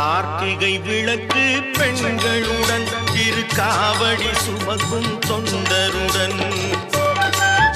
கார்த்திகை விளக்கு பெண்களுடன் திருக்காவடி சுமக்கும் தொண்டருடன்.